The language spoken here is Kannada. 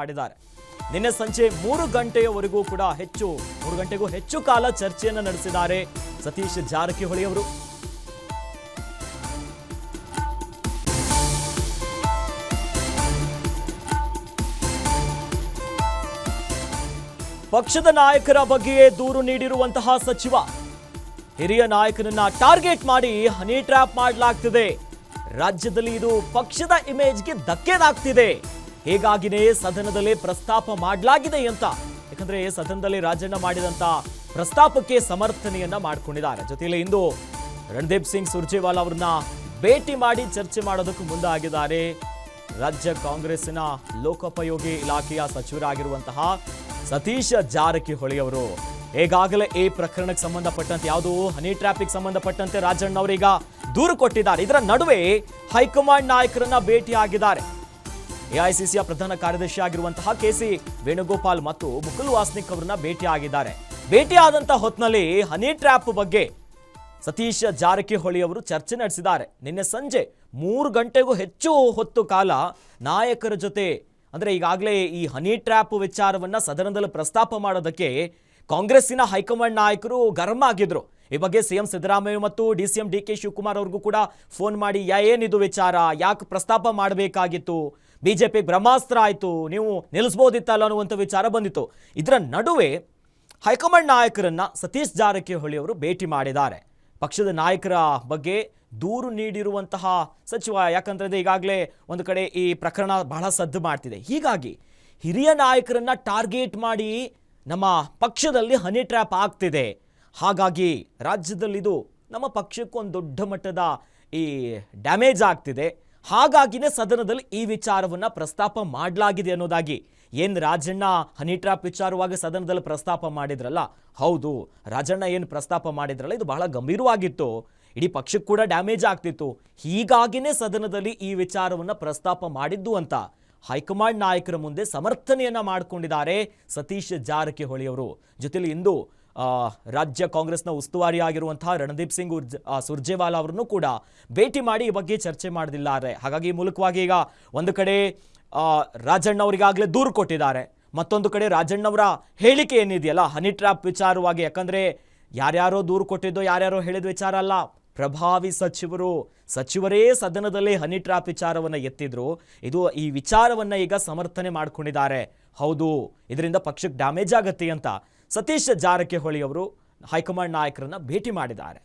ಮಾಡಿದ್ದಾರೆ. ನಿನ್ನೆ ಸಂಜೆ ಮೂರು ಗಂಟೆಯವರೆಗೂ ಕೂಡ ಹೆಚ್ಚು, ಮೂರು ಗಂಟೆಗೂ ಹೆಚ್ಚು ಕಾಲ ಚರ್ಚೆಯನ್ನು ನಡೆಸಿದ್ದಾರೆ ಸತೀಶ್ ಜಾರಕಿಹೊಳಿ ಅವರು. ಪಕ್ಷದ ನಾಯಕರ ಬಗ್ಗೆಯೇ ದೂರು ನೀಡಿರುವಂತಹ ಸಚಿವ. ಹಿರಿಯ ನಾಯಕನನ್ನ ಟಾರ್ಗೆಟ್ ಮಾಡಿ ಹನಿ ಟ್ರ್ಯಾಪ್ ಮಾಡಲಾಗ್ತಿದೆ. ರಾಜ್ಯದಲ್ಲಿ ಇದು ಪಕ್ಷದ ಇಮೇಜ್ಗೆ ಧಕ್ಕೆದಾಗ್ತಿದೆ. ಹೀಗಾಗಿನೇ ಸದನದಲ್ಲಿ ಪ್ರಸ್ತಾಪ ಮಾಡಲಾಗಿದೆ ಅಂತ. ಯಾಕಂದ್ರೆ ಸದನದಲ್ಲಿ ರಾಜಣ್ಣ ಮಾಡಿದಂತ ಪ್ರಸ್ತಾಪಕ್ಕೆ ಸಮರ್ಥನೆಯನ್ನ ಮಾಡಿಕೊಂಡಿದ್ದಾರೆ. ಜೊತೆಯಲ್ಲಿ ಇಂದು ರಣದೀಪ್ ಸಿಂಗ್ ಸುರ್ಜೇವಾಲಾ ಅವರನ್ನ ಭೇಟಿ ಮಾಡಿ ಚರ್ಚೆ ಮಾಡೋದಕ್ಕೂ ಮುಂದಾಗಿದ್ದಾರೆ. ರಾಜ್ಯ ಕಾಂಗ್ರೆಸ್ಸಿನ ಲೋಕೋಪಯೋಗಿ ಇಲಾಖೆಯ ಸಚಿವರಾಗಿರುವಂತಹ ಸತೀಶ ಜಾರಕಿಹೊಳಿ ಅವರು ಈಗಾಗಲೇ ಈ ಪ್ರಕರಣಕ್ಕೆ ಸಂಬಂಧಪಟ್ಟಂತೆ, ಯಾವುದು ಹನಿ ಟ್ರಾಫಿಕ್ ಸಂಬಂಧಪಟ್ಟಂತೆ ರಾಜಣ್ಣ ಅವರೀಗ ದೂರು ಕೊಟ್ಟಿದ್ದಾರೆ. ಇದರ ನಡುವೆ ಹೈಕಮಾಂಡ್ ನಾಯಕರನ್ನ ಭೇಟಿಯಾಗಿದ್ದಾರೆ. ಎಐಸಿಸಿಯ ಪ್ರಧಾನ ಕಾರ್ಯದರ್ಶಿ ಆಗಿರುವಂತಹ ಕೆಸಿ ವೇಣುಗೋಪಾಲ್ ಮತ್ತು ಮುಕುಲ್ ವಾಸ್ನಿಕ್ ಅವರನ್ನ ಭೇಟಿಯಾಗಿದ್ದಾರೆ. ಭೇಟಿಯಾದಂತಹ ಹೊತ್ತಿನಲ್ಲಿ ಹನಿ ಟ್ರ್ಯಾಪ್ ಬಗ್ಗೆ ಸತೀಶ್ ಜಾರಕಿಹೊಳಿ ಅವರು ಚರ್ಚೆ ನಡೆಸಿದ್ದಾರೆ. ನಿನ್ನೆ ಸಂಜೆ ಮೂರು ಗಂಟೆಗೂ ಹೆಚ್ಚು ಹೊತ್ತು ಕಾಲ ನಾಯಕರ ಜೊತೆ ಅಂದರೆ ಈಗಾಗಲೇ ಈ ಹನಿ ಟ್ರ್ಯಾಪ್ ವಿಚಾರವನ್ನ ಸದನದಲ್ಲಿ ಪ್ರಸ್ತಾಪ ಮಾಡೋದಕ್ಕೆ ಕಾಂಗ್ರೆಸ್ಸಿನ ಹೈಕಮಾಂಡ್ ನಾಯಕರು ಗರಂ ಆಗಿದ್ರು. ಈ ಬಗ್ಗೆ ಸಿಎಂ ಸಿದ್ದರಾಮಯ್ಯ ಮತ್ತು D C M D K Shivakumar ಅವ್ರಿಗೂ ಕೂಡ ಫೋನ್ ಮಾಡಿ, ಯಾ ಏನಿದು ವಿಚಾರ? ಯಾಕೆ ಪ್ರಸ್ತಾಪ ಮಾಡಬೇಕಾಗಿತ್ತು? ಬಿಜೆಪಿ ಬ್ರಹ್ಮಾಸ್ತ್ರ ಆಯಿತು, ನೀವು ನಿಲ್ಲಿಸ್ಬೋದಿತ್ತಲ್ಲ ಅನ್ನುವಂಥ ವಿಚಾರ ಬಂದಿತ್ತು. ಇದರ ನಡುವೆ ಹೈಕಮಾಂಡ್ ನಾಯಕರನ್ನು ಸತೀಶ್ ಜಾರಕಿಹೊಳಿ ಅವರು ಭೇಟಿ ಮಾಡಿದ್ದಾರೆ. ಪಕ್ಷದ ನಾಯಕರ ಬಗ್ಗೆ ದೂರು ನೀಡಿರುವಂತಹ ಸಚಿವ, ಯಾಕಂದ್ರೆ ಈಗಾಗಲೇ ಒಂದು ಕಡೆ ಈ ಪ್ರಕರಣ ಬಹಳ ಸದ್ದು ಮಾಡ್ತಿದೆ. ಹೀಗಾಗಿ ಹಿರಿಯ ನಾಯಕರನ್ನ ಟಾರ್ಗೆಟ್ ಮಾಡಿ ನಮ್ಮ ಪಕ್ಷದಲ್ಲಿ ಹನಿ ಟ್ರ್ಯಾಪ್ ಆಗ್ತಿದೆ. ಹಾಗಾಗಿ ರಾಜ್ಯದಲ್ಲಿದು ನಮ್ಮ ಪಕ್ಷಕ್ಕೆ ಒಂದು ದೊಡ್ಡ ಮಟ್ಟದ ಈ ಡ್ಯಾಮೇಜ್ ಆಗ್ತಿದೆ. ಹಾಗಾಗಿನೇ ಸದನದಲ್ಲಿ ಈ ವಿಚಾರವನ್ನ ಪ್ರಸ್ತಾಪ ಮಾಡಲಾಗಿದೆ ಅನ್ನೋದಾಗಿ. ಏನ್ ರಾಜಣ್ಣ ಹನಿ ಟ್ರಾಪ್ ವಿಚಾರವಾಗಿ ಸದನದಲ್ಲಿ ಪ್ರಸ್ತಾಪ ಮಾಡಿದ್ರಲ್ಲ? ಹೌದು, ರಾಜಣ್ಣ ಏನು ಪ್ರಸ್ತಾಪ ಮಾಡಿದ್ರಲ್ಲ? ಇದು ಬಹಳ ಗಂಭೀರವಾಗಿತ್ತು. ಇಡೀ ಪಕ್ಷಕ್ಕೆ ಕೂಡ ಡ್ಯಾಮೇಜ್ ಆಗ್ತಿತ್ತು. ಹೀಗಾಗಿನೇ ಸದನದಲ್ಲಿ ಈ ವಿಚಾರವನ್ನ ಪ್ರಸ್ತಾಪ ಮಾಡಿದ್ದು ಅಂತ ಹೈಕಮಾಂಡ್ ನಾಯಕರ ಮುಂದೆ ಸಮರ್ಥನೆಯನ್ನ ಮಾಡಿಕೊಂಡಿದ್ದಾರೆ ಸತೀಶ್ ಜಾರಕಿಹೊಳಿ ಅವರು. ಜೊತೆಲಿ ಇಂದು ರಾಜ್ಯ ಕಾಂಗ್ರೆಸ್ನ ಉಸ್ತುವಾರಿ ಆಗಿರುವಂತಹ ರಣದೀಪ್ ಸಿಂಗ್ ಉರ್ಜ್ ಸುರ್ಜೇವಾಲಾ ಅವರನ್ನು ಕೂಡ ಭೇಟಿ ಮಾಡಿ ಈ ಬಗ್ಗೆ ಚರ್ಚೆ ಮಾಡಲಿದ್ದಾರೆ. ಹಾಗಾಗಿ ಮೂಲಕವಾಗಿ ಈಗ ಒಂದು ಕಡೆ ರಾಜಣ್ಣ ಅವರಿಗಾಗಲೇ ದೂರು ಕೊಟ್ಟಿದ್ದಾರೆ. ಮತ್ತೊಂದು ಕಡೆ ರಾಜಣ್ಣವರ ಹೇಳಿಕೆ ಏನಿದೆಯಲ್ಲ, ಹನಿ ಟ್ರ್ಯಾಪ್ ವಿಚಾರವಾಗಿ, ಯಾಕಂದರೆ ಯಾರ್ಯಾರೋ ದೂರು ಕೊಟ್ಟಿದ್ದೋ, ಯಾರ್ಯಾರೋ ಹೇಳಿದ ವಿಚಾರ ಅಲ್ಲ. ಪ್ರಭಾವಿ ಸಚಿವರು, ಸಚಿವರೇ ಸದನದಲ್ಲಿ ಹನಿ ಟ್ರಾಪ್ ವಿಚಾರವನ್ನ ಎತ್ತಿದ್ರು. ಇದು ಈ ವಿಚಾರವನ್ನ ಈಗ ಸಮರ್ಥನೆ ಮಾಡ್ಕೊಂಡಿದ್ದಾರೆ. ಹೌದು, ಇದರಿಂದ ಪಕ್ಷಕ್ಕೆ ಡ್ಯಾಮೇಜ್ ಆಗತ್ತೆ ಅಂತ. ಸತೀಶ್ ಜಾರಕಿಹೊಳಿ ಅವರು ಹೈಕಮಾಂಡ್ ನಾಯಕರನ್ನು ಭೇಟಿ ಮಾಡಿದ್ದಾರೆ.